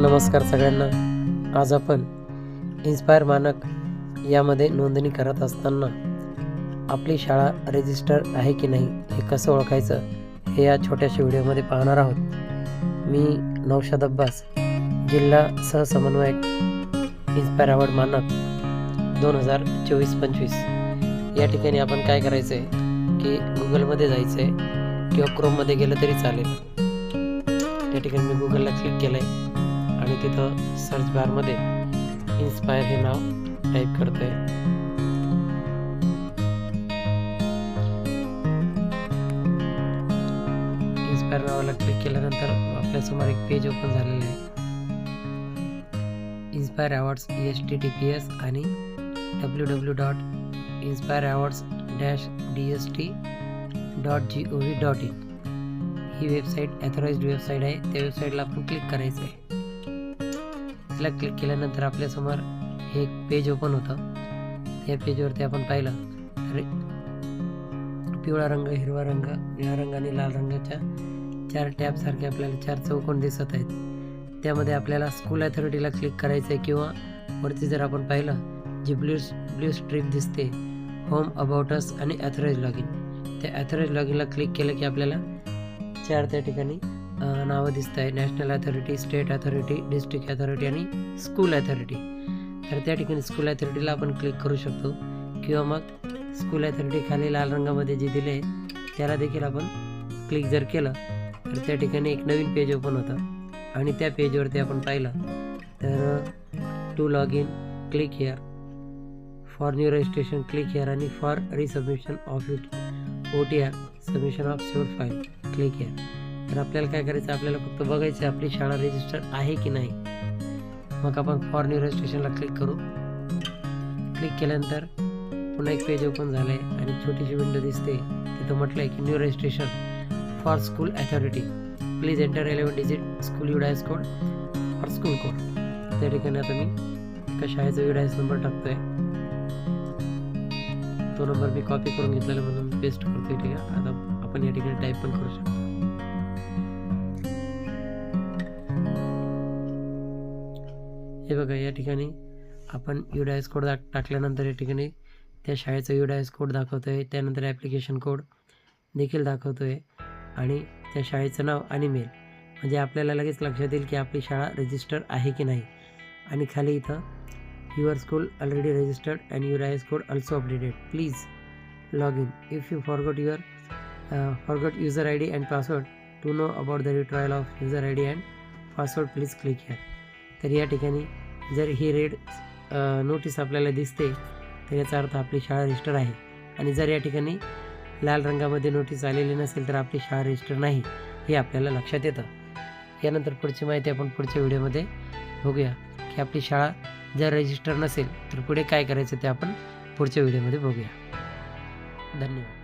नमस्कार सगळ्यांना. आज आपण इन्स्पायर मानक यामध्ये नोंदणी करत असताना आपली शाळा रजिस्टर आहे की नाही हे कसं ओळखायचं हे या छोट्याशा व्हिडिओमध्ये पाहणार आहोत. मी नौशाद अब्बास जिल्हा सहसमन्वयक इन्स्पायर अवॉर्ड मानक दोन हजार चोवीस पंचवीस. या ठिकाणी आपण काय करायचं आहे की गुगलमध्ये जायचं आहे किंवा क्रोममध्ये गेलं तरी चालेल. त्या ठिकाणी मी गुगलला क्लिक केलं आहे आणि तिथं सर्च बारमध्ये इन्स्पायर हे नाव टाईप करतो इन्स्पायर नावाला क्लिक केल्यानंतर आपल्यासमोर एक पेज ओपन झालेलं आहे. Inspire awards H T T P S आणि W W dot inspire awards dash D S T dot G O V dot in he website authorized website आहे. त्या वेबसाईटला आपण क्लिक करायचं आहे तिला क्लिक केल्यानंतर आपल्यासमोर हे एक पेज ओपन होतं. या पेजवरती आपण पाहिलं तर पिवळा रंग हिरवा रंग निळा रंग आणि लाल रंगाच्या चार टॅबसारखे आपल्याला चार चौकोन दिसत आहेत. त्यामध्ये आपल्याला स्कूल अथॉरिटीला क्लिक करायचं आहे किंवा वरती जर आपण पाहिलं जी ब्ल्यू ब्ल्यू स्ट्रीप दिसते होम अबाउटस आणि ॲथॉराइज लॉगिन त्या ॲथॉराइज लॉगिनला क्लिक केलं की आपल्याला चार त्या ठिकाणी नावं दिसत आहे national authority state authority district authority आणि स्कूल अथॉरिटी तर त्या ठिकाणी स्कूल अथॉरिटीला आपण क्लिक करू शकतो. किंवा मग स्कूल अथॉरिटी खाली लाल रंगामध्ये जे दिले आहे त्याला देखील आपण क्लिक जर केलं तर त्या ठिकाणी एक नवीन पेज ओपन होतं. आणि त्या पेजवरती आपण पाहिलं तर to log in click here for new registration click here आणि for resubmission of it O T R submission of saver file click here तर आपल्याला काय करायचं? आपल्याला फक्त बघायचं आहे आपली शाळा रजिस्टर आहे की नाही. मग आपण फॉर न्यू रजिस्ट्रेशनला क्लिक करू. क्लिक केल्यानंतर पुन्हा एक पेज ओपन झालं आहे आणि छोटीशी विंडो दिसते. तिथं म्हटलं आहे की new registration for school authority please enter eleven digit school UDISE code for school code त्या ठिकाणी आता मी एका शाळेचा युडायस नंबर टाकतोय. तो नंबर मी कॉपी करून घेतलेला म्हणून पेस्ट करतोय ठीक आहे? आता आपण या ठिकाणी टाईप पण करू शकतो. हे बघा या ठिकाणी आपण युडायस कोड टाकल्यानंतर या ठिकाणी त्या शाळेचा युडायस कोड दाखवतो आहे त्यानंतर ॲप्लिकेशन कोड देखील दाखवतो आहे आणि त्या शाळेचं नाव आणि मेल म्हणजे आपल्याला लगेच लक्षात येईल की आपली शाळा रजिस्टर आहे की नाही. आणि खाली इथं your school already registered and your UDISE code also updated please log in if you forgot your forgot user I D and password to know about the retrieval of user I D and password please click here तर या ठिकाणी जर ही red notice आपल्याला दिसते तर याचा अर्थ आपली शाळा रजिस्टर आहे. आणि जर या ठिकाणी लाल रंगामध्ये नोटीस आलेली नसेल तर आपली शाळा रजिस्टर नाही हे आपल्याला लक्षात येतं. यानंतर पुढची माहिती आपण पुढच्या व्हिडिओमध्ये बघूया की आपली शाळा जर रजिस्टर नसेल तर पुढे काय करायचं ते आपण पुढच्या व्हिडिओमध्ये बघूया. धन्यवाद.